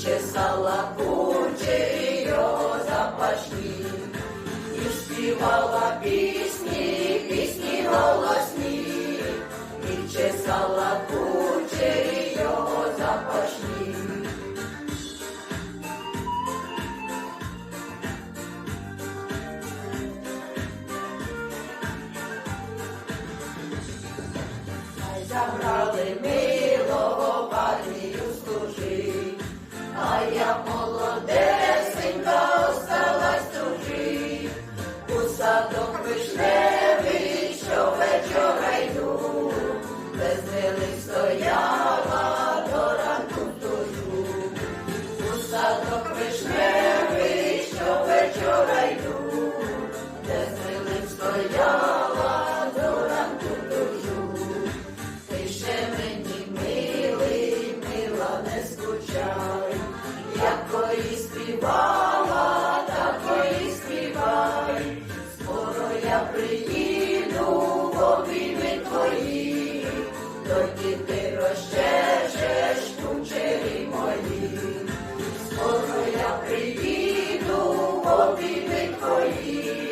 Чесала сала, куче його запашні, і співала пісні, пісні голосні, Куче сала, куче його запашні. Забрали ми. Приїду в обійми твої, тоді ти розчешеш кучері мої, скоро я приїду в обійми твої.